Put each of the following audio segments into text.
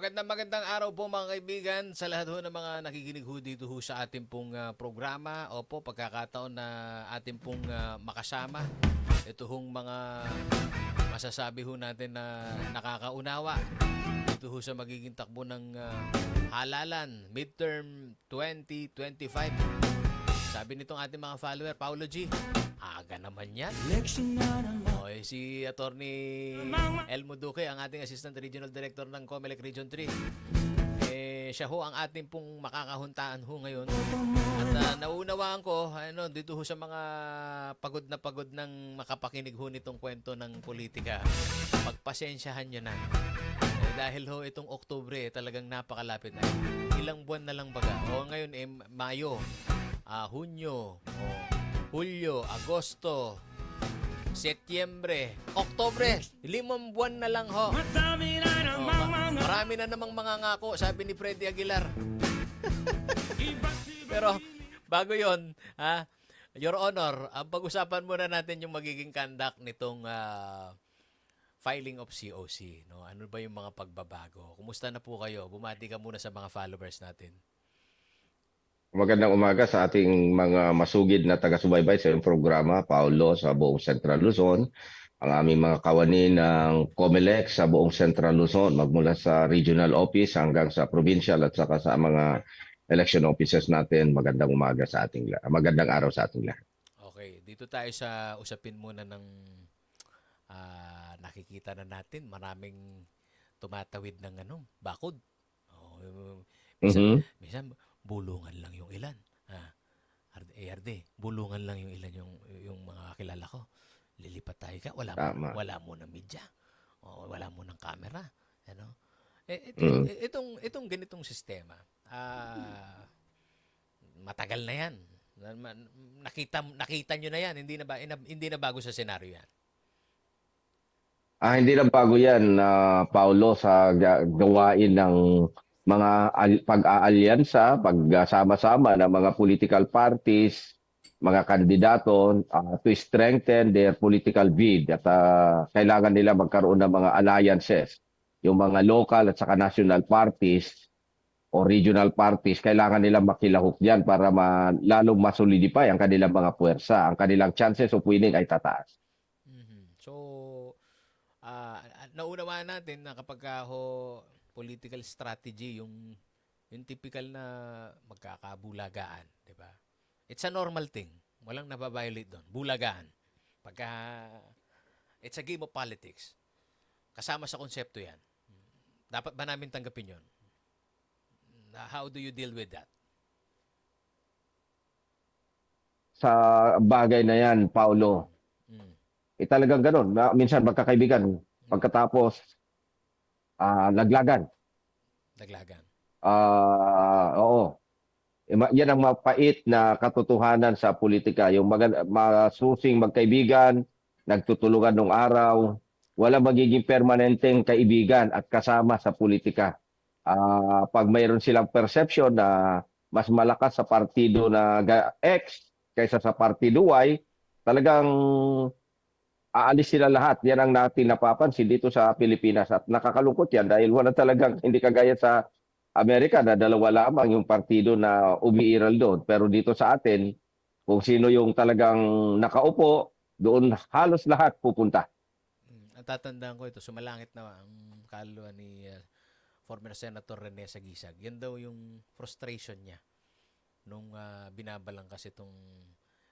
Magandang magandang araw po mga kaibigan sa lahat ho ng mga nakikinig ho dito ho sa ating pong ah, programa. Opo, pagkakataon na ating pong ah, makasama. Ito hong mga masasabi ho natin na nakakaunawa dito ho sa magiging takbo ng ah, halalan midterm 2025. Sabi nitong ating mga follower, Paulo G, aga naman yan. Okay, si Attorney Elmo Duque, ang ating Assistant Regional Director ng COMELEC Region 3. Eh, siya ho ang ating pong makakahuntaan ho ngayon. At ah, naunawaan ko, ano, dito ho sa mga pagod na pagod ng makapakinig ho nitong kwento ng politika. Pagpasensyahan nyo na. Eh, dahil ho itong Oktubre, eh, talagang napakalapit na. Ilang buwan na lang baga. O ngayon, eh, Mayo, ah, Hunyo, Hulyo, Agosto, Setyembre, Oktobre, limang buwan na lang ho. Oh, ma- marami na namang mga ngako, sabi ni Freddy Aguilar. Pero bago yon, ha, Your Honor, ang pag-usapan muna natin yung magiging conduct nitong ah, filing of COC. No? Ano ba yung mga pagbabago? Kumusta na po kayo? Bumati ka muna sa mga followers natin. Magandang umaga sa ating mga masugid na taga-subaybay sa iyong programa, Paulo, sa buong Central Luzon. Ang aming mga kawani ng COMELEC sa buong Central Luzon, magmula sa regional office hanggang sa provincial at saka sa mga election offices natin. Magandang umaga sa ating lahat. Magandang araw sa ating lahat. Okay, dito tayo sa usapin muna ng ah, nakikita na natin maraming tumatawid ng ano, bakod. Oh, minsan, Mhm. minsan bulungan lang yung ilan. Ah, ARD, ARD, bulungan lang yung ilan yung yung mga kilala ko. Lilipat tayo ka, wala mo, Tama. wala mo ng media. O wala mo ng camera, ano? Eh, ito, Mm. eh, itong itong ganitong sistema, ah matagal na 'yan. Nakita nakita nyo na 'yan, hindi na ba hindi na bago sa senaryo 'yan. Ah, hindi lang bago yan, na Paulo, sa ga- gawain ng mga al- pag-aalyansa, pagsama-sama ng mga political parties, mga kandidato ah, to strengthen their political bid at ah, kailangan nila magkaroon ng mga alliances. Yung mga local at saka national parties o regional parties, kailangan nila makilahok diyan para ma, lalong masolidify ang kanilang mga puwersa. Ang kanilang chances of winning ay tataas. Mhm. So, ah naunawaan natin na kapag ka ho political strategy yung yung typical na magkakabulagaan, 'di ba? It's a normal thing. Walang nababiolate doon. Bulagaan. Pagka it's a game of politics. Kasama sa konsepto 'yan. Dapat ba namin tanggapin 'yon? Na How do you deal with that? Sa bagay na yan, Paulo, Mm. eh talagang ganun. Minsan magkakaibigan, pagkatapos ah laglagan. Daglagan. Ah, oo. Eh, yan ang mapait na katotohanan sa politika. Yung mag- masusing magkaibigan, nagtutulungan nung araw, wala magiging permanenteng kaibigan at kasama sa politika. Ah, pag mayroon silang perception na mas malakas sa partido na X kaysa sa partido Y, talagang aalis sila lahat. Yan ang natin napapansin dito sa Pilipinas at nakakalungkot yan dahil wala talagang hindi kagaya sa Amerika na dalawa lamang yung partido na umiiral doon. Pero dito sa atin, kung sino yung talagang nakaupo, doon halos lahat pupunta. Mm, ang tatandaan ko ito, sumalangit na ang kaluluwa ni uh, former Senator Rene Sagisag. Yan daw yung frustration niya nung uh, binabalang kasi itong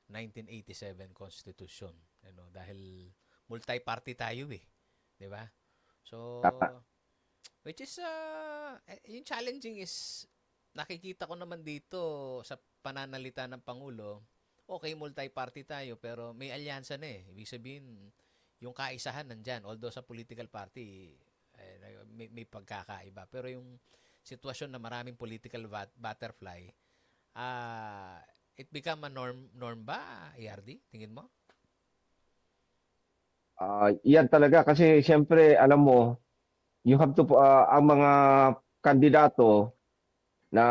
1987 Constitution. Ano, dahil multi-party tayo eh. Di ba? So, which is, uh, yung challenging is, nakikita ko naman dito sa pananalita ng Pangulo, okay, multi-party tayo, pero may alyansa na eh. Ibig sabihin, yung kaisahan nandyan. Although sa political party, eh, may, may pagkakaiba. Pero yung sitwasyon na maraming political bat- butterfly, ah it become a norm norm ba, ARD? Tingin mo? Ah, yan talaga kasi siyempre alam mo, you have to ah, ang mga kandidato na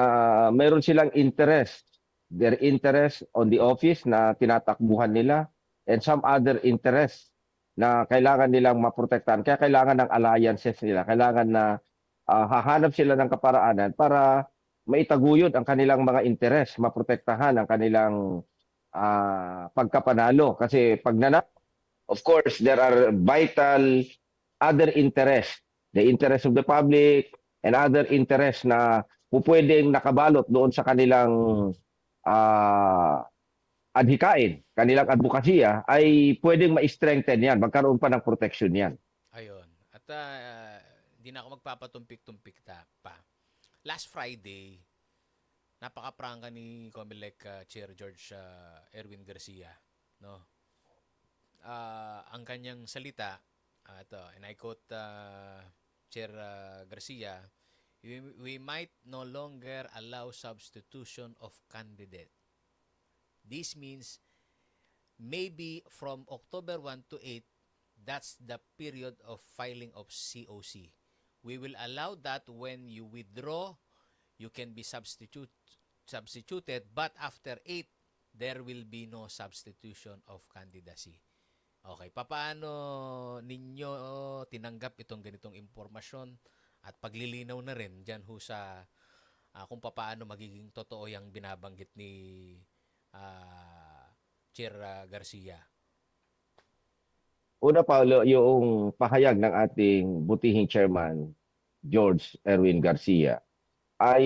meron silang interest, their interest on the office na tinatakbuhan nila and some other interest na kailangan nilang maprotektahan. Kaya kailangan ng alliances nila. Kailangan na ah, hahanap sila ng kaparaanan para maitaguyod ang kanilang mga interes, maprotektahan ang kanilang ah, pagkapanalo. Kasi pag nana, of course, there are vital other interests. The interest of the public and other interests na pupwedeng nakabalot doon sa kanilang ah, adhikain, kanilang advokasya, ay pwedeng ma-strengthen yan, magkaroon pa ng protection yan. Ayun. At ah, hindi na ako magpapatumpik-tumpik pa. Last Friday, napaka-prangka ni Comelec ah, Chair George ah, Erwin Garcia, no? Ah, ang kanyang salita, ah, ito, and I quote ah, Chair ah, Garcia, we, we might no longer allow substitution of candidate. This means maybe from October 1 to 8 that's the period of filing of COC. We will allow that when you withdraw, you can be substitute substituted, but after 8, there will be no substitution of candidacy. Okay, papaano ninyo tinanggap itong ganitong impormasyon at paglilinaw na rin dyan ho sa ah, kung papaano magiging totoo yung binabanggit ni ah, Chair ah, Garcia. Una Paulo, yung pahayag ng ating butihing chairman, George Erwin Garcia, ay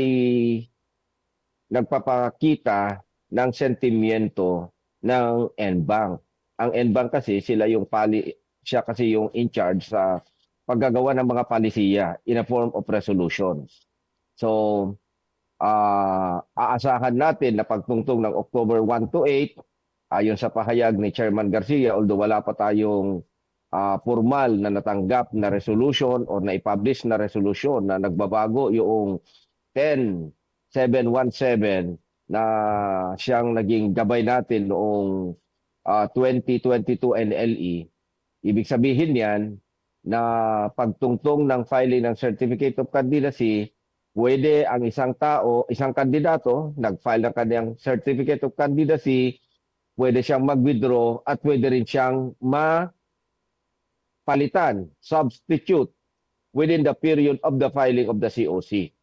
nagpapakita ng sentimiento ng NBank. Ang NBank kasi sila yung pali, siya kasi yung in charge sa paggagawa ng mga palisiya in a form of resolutions. So, ah aasahan natin na pagtungtong ng October 1 to 8, ayon sa pahayag ni Chairman Garcia, although wala pa tayong ah, formal na natanggap na resolution or na i-publish na resolution na nagbabago yung 10717 na siyang naging gabay natin noong ah, 2022 NLE. Ibig sabihin yan na pagtungtong ng filing ng Certificate of Candidacy, pwede ang isang tao, isang kandidato, nag-file ng kanyang Certificate of Candidacy, pwede siyang mag-withdraw at pwede rin siyang mapalitan, substitute within the period of the filing of the COC.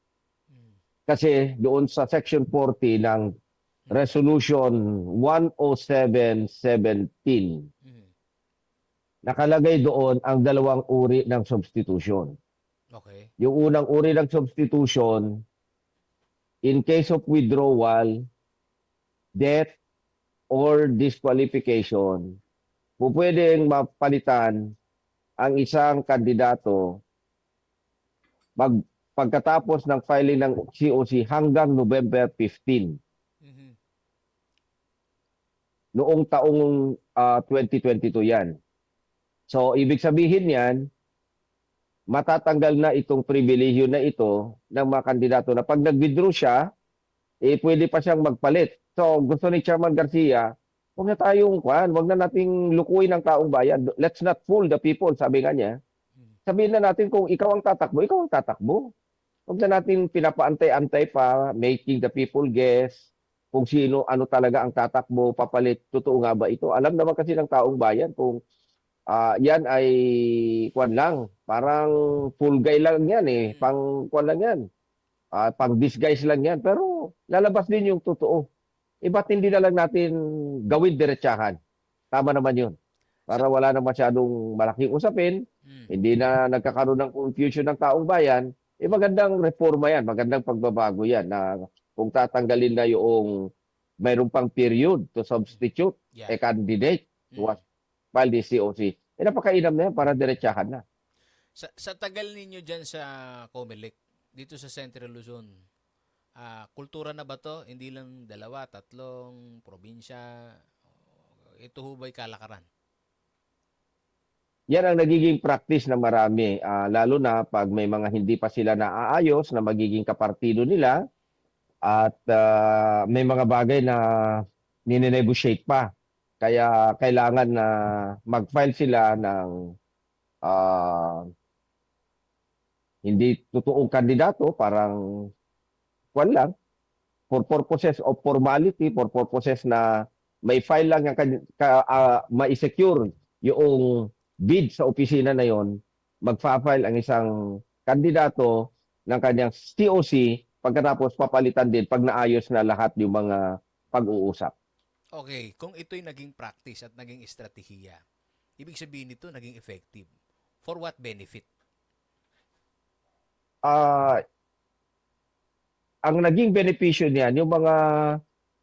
Kasi doon sa Section 40 ng Resolution 10717, Mm. nakalagay doon ang dalawang uri ng substitution. Okay. Yung unang uri ng substitution, in case of withdrawal, death, or disqualification, po pwedeng mapalitan ang isang kandidato mag, pagkatapos ng filing ng COC hanggang November 15 Mhm. noong taong ah, 2022 yan. So, ibig sabihin yan, matatanggal na itong pribilehyo na ito ng mga kandidato na pag nag-withdraw siya, eh pwede pa siyang magpalit. So, gusto ni Chairman Garcia, huwag na tayong kwan, huwag na nating lukuin ang taong bayan. Let's not fool the people, sabi nga niya. Sabihin na natin kung ikaw ang tatakbo, ikaw ang tatakbo. Huwag na natin pinapaantay-antay pa, making the people guess kung sino, ano talaga ang tatakbo, papalit, totoo nga ba ito? Alam naman kasi ng taong bayan kung ah, yan ay kwan lang, parang full guy lang yan eh, Mm. pang kwan lang yan. Ah, pang disguise lang yan, pero lalabas din yung totoo. Eh ba't hindi na lang natin gawin diretsahan? Tama naman yun. Para wala na masyadong malaking usapin, Mm. hindi na nagkakaroon ng confusion ng taong bayan, eh magandang reforma yan, magandang pagbabago yan na kung tatanggalin na yung mayroon pang period to substitute Yeah. a candidate Mm. was file the COC. Eh napakainam na yan para diretsahan na. Sa, sa tagal ninyo dyan sa Comelec, dito sa Central Luzon, ah, kultura na ba to? Hindi lang dalawa, tatlong, probinsya. Ito ho ba'y kalakaran? Yan ang nagiging practice ng marami, ah, lalo na pag may mga hindi pa sila naaayos na magiging kapartido nila at ah, may mga bagay na ninenegotiate pa. Kaya kailangan na mag-file sila ng ah, hindi totoong kandidato, parang kwan lang, for purposes of formality, for purposes na may file lang yung kan- ka, ah, ma-secure yung bid sa opisina na yon, magfa-file ang isang kandidato ng kanyang COC pagkatapos papalitan din pag naayos na lahat yung mga pag-uusap. Okay, kung ito'y naging practice at naging estratehiya, ibig sabihin nito naging effective. For what benefit? Ah, ang naging benepisyo niyan, yung mga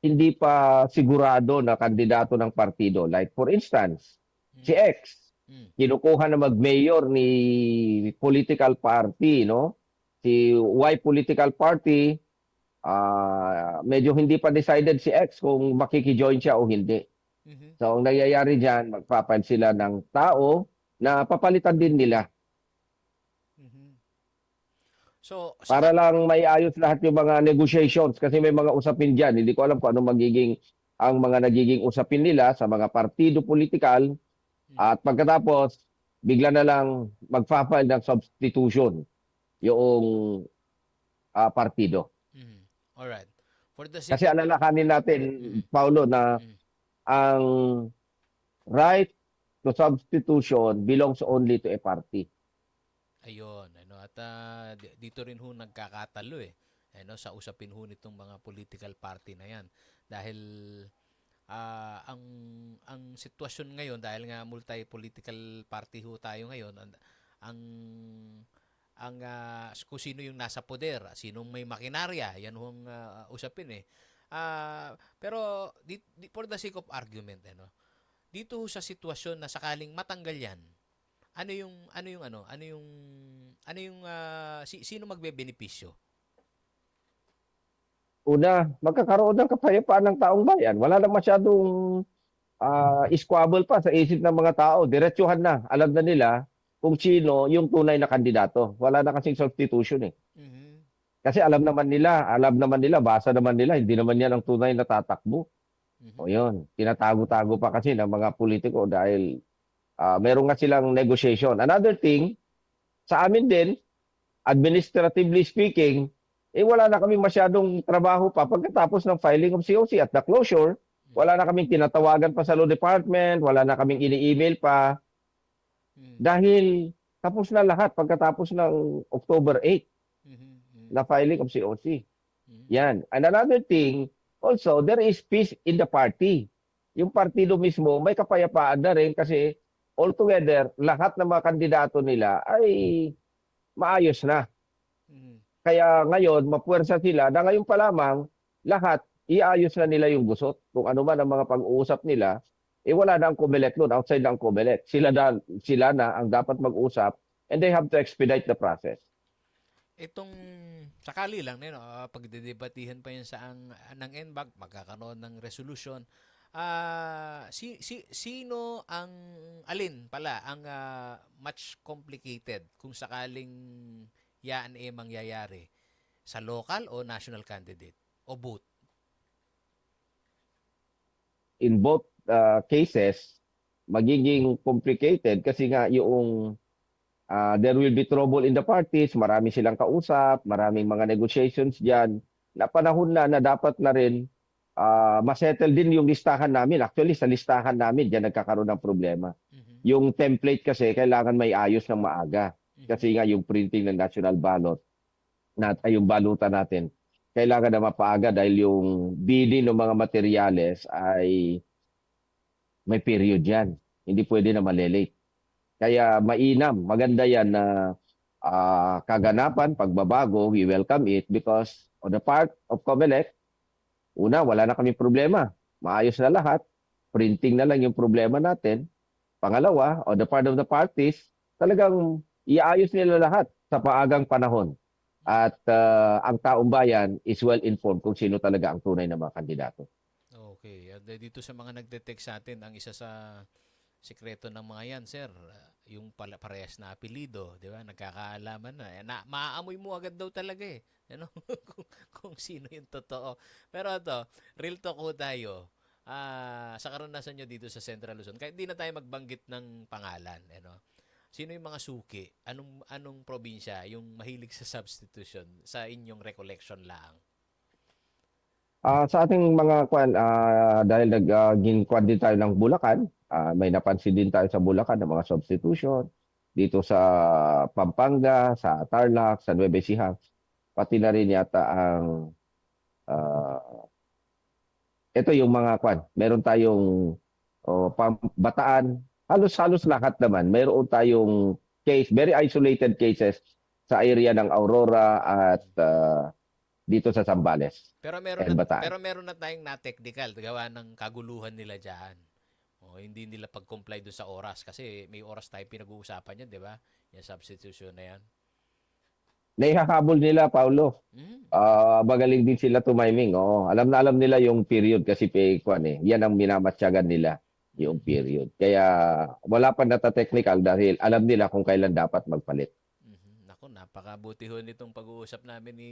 hindi pa sigurado na kandidato ng partido. Like for instance, si X, Mm. kinukuha na mag-mayor ni political party, no? Si Y political party, ah medyo hindi pa decided si X kung makikijoin siya o hindi. Mhm. So, ang nangyayari dyan, magpapal sila ng tao na papalitan din nila. So, para lang may ayos lahat yung mga negotiations kasi may mga usapin dyan. Hindi ko alam kung ano magiging ang mga nagiging usapin nila sa mga partido politikal at pagkatapos bigla na lang magpa-file ng substitution yung ah, partido. Mhm. Alright. For the Kasi alalahanin natin, Paulo, na Mm. ang right to substitution belongs only to a party. Ayun, ano? At di- dito rin ho nagkakatalo eh. Ano? Sa usapin ho nitong mga political party na 'yan. Dahil ah, ang ang sitwasyon ngayon dahil nga multi-political party ho tayo ngayon ang ang ang ah, kung sino yung nasa poder, sinong may makinarya, yan hong ah, usapin eh. Ah, pero di, di- for the sake of argument ano, dito ho sa sitwasyon na sakaling matanggal yan, ano yung ano yung ano? Ano yung ano yung si, sino magbebenepisyo Una, magkakaroon ng kapayapaan ng taong bayan. Wala na masyadong ah, squabble pa sa isip ng mga tao. Diretsuhan na. Alam na nila kung sino yung tunay na kandidato. Wala na kasing substitution eh. Mhm. Kasi alam naman nila, alam naman nila, basa naman nila, hindi naman yan ang tunay na tatakbo. Mhm. O yun, tinatago-tago pa kasi ng mga politiko dahil ah, meron nga silang negotiation. Another thing, sa amin din, administratively speaking, eh wala na kaming masyadong trabaho pa pagkatapos ng filing of COC at the closure. Wala na kaming tinatawagan pa sa law department, wala na kaming ini-email pa Mhm. dahil tapos na lahat pagkatapos ng October 8 Mhm. Mhm. na filing of COC. Yan. And another thing, also, there is peace in the party. Yung partido mismo, may kapayapaan na rin kasi altogether, lahat ng mga kandidato nila ay maayos na. Mhm. Kaya ngayon, mapuwersa sila na ngayon pa lamang, lahat, iayos na nila yung gusot. Kung ano man ang mga pag-uusap nila, eh wala na ang COMELEC doon, outside na ang COMELEC. Sila na, sila na ang dapat mag-usap and they have to expedite the process. Itong sakali lang no, uh, pagdedebatihan pa yan sa ang ng NBAC, magkakaroon ng resolution. Ah, si, si sino ang alin pala ang ah, much complicated kung sakaling yaan eh mangyayari sa local o national candidate o both? in both uh, cases, magiging complicated kasi nga yung uh, there will be trouble in the parties, marami silang kausap, maraming mga negotiations diyan. Na panahon na na dapat na rin uh, masettle din yung listahan namin. Actually, sa listahan namin, diyan nagkakaroon ng problema. Mhm. Yung template kasi, kailangan may ayos ng maaga. Mhm. Kasi nga yung printing ng national ballot, nat, ay yung balutan natin, kailangan na mapaaga dahil yung bidding ng mga materyales ay may period yan. Hindi pwede na malelate. Kaya mainam, maganda yan na ah, kaganapan, pagbabago, we welcome it because on the part of COMELEC, una, wala na kami problema. Maayos na lahat. Printing na lang yung problema natin. Pangalawa, on the part of the parties, talagang iayos nila lahat sa paagang panahon. At ah, ang taong bayan is well informed kung sino talaga ang tunay na mga kandidato. Okay. At eh, dito sa mga nagde-text sa atin, ang isa sa sikreto ng mga yan, sir, uh, yung pala parehas na apelido, di ba? Nagkakaalaman na. Eh, na maaamoy mo agad daw talaga eh. Ano? kung, kung sino yung totoo. Pero ito, real talk ko tayo. Ah, sa karanasan nyo dito sa Central Luzon, kahit di na tayo magbanggit ng pangalan, ano? Sino yung mga suki? Anong anong probinsya yung mahilig sa substitution sa inyong recollection lang? Ah, sa ating mga kwan, ah, dahil nag uh, ginkwad din tayo ng Bulacan, ah, may napansin din tayo sa Bulacan ng mga substitution dito sa Pampanga, sa Tarlac, sa Nueva Ecija. pati na rin yata ang ah, ito yung mga kwan. Meron tayong oh, bataan. Halos-halos lahat naman. Meron tayong case, very isolated cases sa area ng Aurora at ah, dito sa Zambales. Pero meron na, Bataan. pero meron na tayong na-technical gawa ng kaguluhan nila diyan. O hindi nila pag-comply doon sa oras kasi may oras tayo pinag-uusapan yan, 'di ba? Yung substitution na yan. Naihahabol nila, Paulo. Mm. Ah, magaling din sila tumiming. Oo, alam na alam nila yung period kasi pay kwan eh. Yan ang minamatyagan nila, yung period. Kaya wala pa nata-technical dahil alam nila kung kailan dapat magpalit. Napakabuti ho nitong pag-uusap namin ni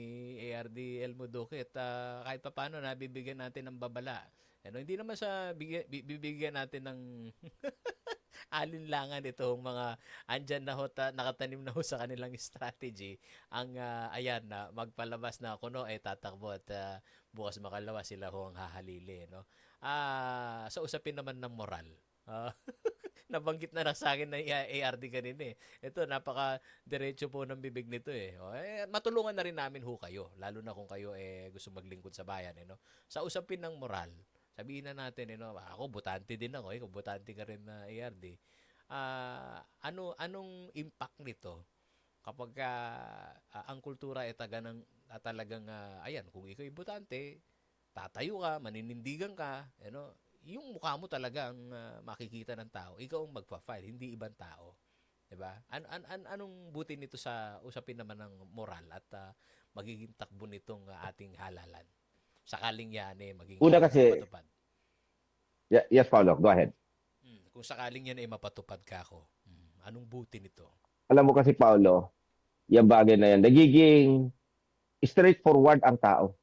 ARD Elmo Duque at ah, kahit papaano nabibigyan natin ng babala. Ano, hindi naman sa bigyan, bi- bibigyan natin ng alinlangan itong mga andyan na ho, ta- nakatanim na ho sa kanilang strategy. Ang ah, ayan na magpalabas na kuno ay tatakbo at ah, bukas makalawa sila ho ang hahalili no? Ah sa usapin naman ng moral. Ah, nabanggit na na sa akin ng ARD kanina eh ito, napaka diretso po ng bibig nito eh. O, eh. Matulungan na rin namin ho kayo, lalo na kung kayo eh gusto maglingkod sa bayan, eh, no? Sa usapin ng moral, sabihin na natin, eh, no? ako butante din ako, eh, butante ka rin na ARD. Ah, ano anong impact nito kapag ah, ang kultura ay taga ng ah, talagang ah, ayan, kung ikaw ay butante, tatayo ka, maninindigan ka, you know, yung mukha mo talaga ang ah, makikita ng tao. Ikaw ang magpa-file, hindi ibang tao. 'Di ba? An, an, an anong buti nito sa usapin naman ng moral at ah, magiging takbo nitong ah, ating halalan? Sakaling yan eh maging Una kasi- mapatupad. Ye- Yes, Paulo, go ahead. Mm, kung sakaling yan ay mapatupad ka ako, mm, anong buti nito? Alam mo kasi, Paulo, yung bagay na yan, nagiging straightforward ang tao.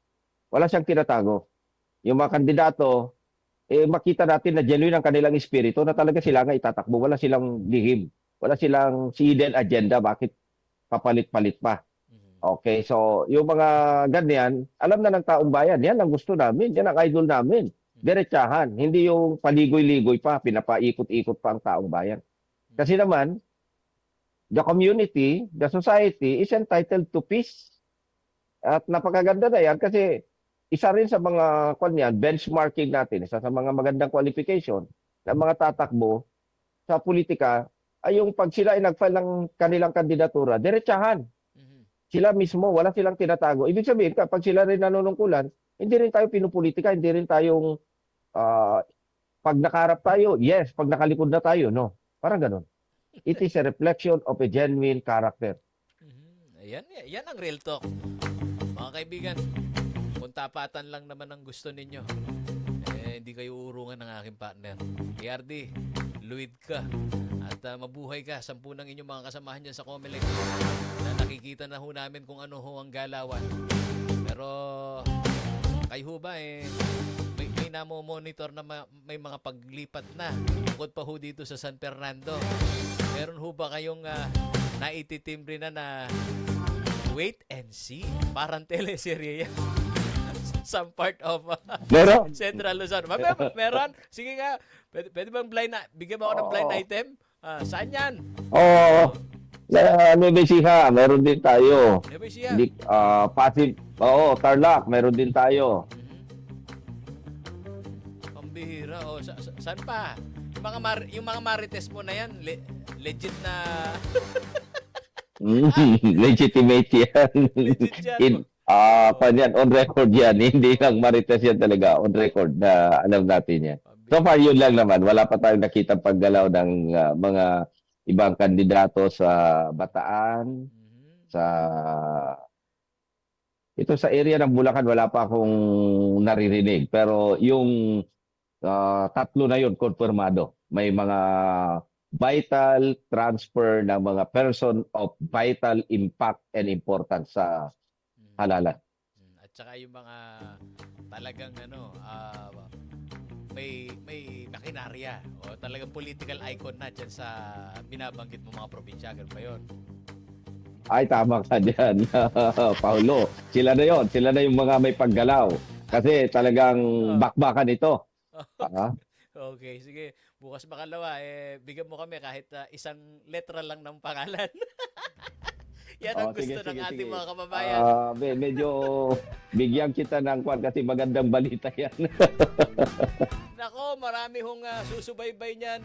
Wala siyang tinatago. Yung mga kandidato, eh, makita natin na genuine ang kanilang espiritu na talaga sila nga itatakbo. Wala silang lihim. Wala silang hidden agenda. Bakit papalit-palit pa? Mhm. Okay, so yung mga ganyan, alam na ng taong bayan, yan ang gusto namin, yan ang idol namin. Diretsahan, hindi yung paligoy-ligoy pa, pinapaikot-ikot pa ang taong bayan. Kasi naman, the community, the society is entitled to peace. At napakaganda na yan kasi isa rin sa mga kwan yan, benchmarking natin, isa sa mga magandang qualification ng mga tatakbo sa politika ay yung pag sila ay nag-file ng kanilang kandidatura, diretsahan Mhm. sila mismo, wala silang tinatago. Ibig sabihin, kapag sila rin nanunungkulan, hindi rin tayo pinupolitika, hindi rin tayong, ah, pag nakaharap tayo, yes. Pag nakalikod na tayo, no. Parang ganun. It is a reflection of a genuine character. Mhm. Ayan, yan ang real talk. Mga kaibigan, kung tapatan lang naman ang gusto ninyo, eh, hindi kayo urungan ng aking partner. KRD, luwid ka. At ah, mabuhay ka. Sampu ng inyong mga kasamahan dyan sa Comelec. Na nakikita na ho namin kung ano ho ang galawan. Pero, kayo ho ba eh, may, may namo-monitor na ma- may mga paglipat na. Bukod pa ho dito sa San Fernando. Meron ho ba kayong uh, naititimbre na na wait and see? Parang teleserye yan. Some part of uh, Central Luzon. Ma- mer- meron? Sige nga. Pwede, pwede bang blind na? Bigyan mo ako ng blind Oo. item? Ah, saan yan? oh, na Nueva Ecija, meron din tayo. Nueva Ecija. Hindi, ah, Pasig, oo, Tarlac, meron din tayo. Mhm. Pambihira. Oh, sa, sa- saan pa? Yung mga, mar- yung mga marites mo na yan, le- legit na Mm, legitimate yan. legit yan. In, ah, pan yan, on record yan. Hindi lang marites yan talaga. On record na alam natin yan. So far, yun lang naman. Wala pa tayong nakita paggalaw ng ah, mga ibang kandidato sa Bataan, Mhm. sa ito sa area ng Bulacan wala pa akong naririnig pero yung ah, tatlo na yun konfirmado may mga vital transfer ng mga person of vital impact and importance sa Halalan Mm, At saka yung mga talagang ano, ah, may may makinarya o talagang political icon na dyan sa binabanggit mo mga probinsya. Ganun ba yun? ay tama ka diyan Paulo sila na yon sila na yung mga may paggalaw kasi talagang bakbakan ito Ah, Okay, sige. Bukas makalawa, eh, bigyan mo kami kahit ah, isang letra lang ng pangalan. Yan ang Oh, sige, gusto ng sige, ating sige. mga kababayan. Me- medyo bigyan kita ng kwan kasi magandang balita yan. Nako, marami hong ah, susubaybay niyan.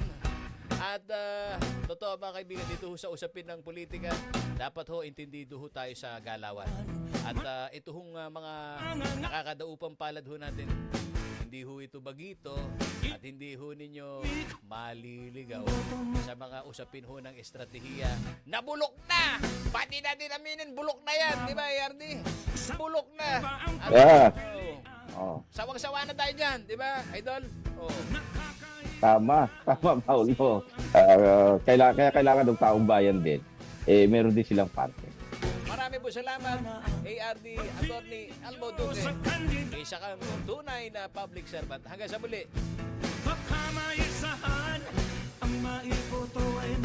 At ah, totoo mga kaibigan, dito sa usapin ng politika, dapat ho intindido ho tayo sa galawan. At ah, ito hong ah, mga nakakadaupang palad ho natin, hindi ho ito bagito at hindi ho ninyo maliligaw sa mga usapin ho ng estratehiya na bulok na! Pati natin aminin, bulok na yan, di ba, Yardi? Bulok na! At, Ah. oh, oh, Sawang-sawa na tayo dyan, di ba, Idol? Oh. tama, tama Paulo. Ah, kailangan, kaya kailangan ng taong bayan din. Eh, meron din silang parte. Maraming po salamat, ARD Attorney Albo Duque. Isa kang tunay na public servant. Hanggang sa muli. Baka maisahan ang maipoto ay